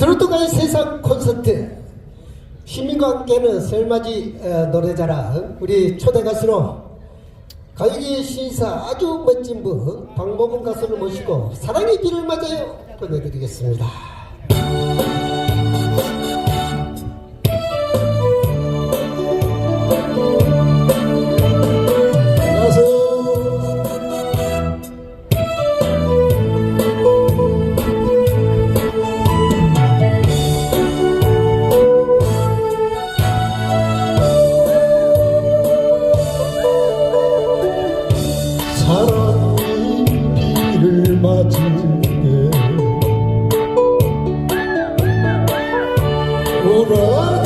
트로트가의 세상 콘서트 시민과 함께하는 설맞이 어, 노래자랑 우리 초대 가수로 가요계 시사 아주 멋진 분 박모근 가수를 모시고 사랑의 길을 맞아요 보내드리겠습니다. brother.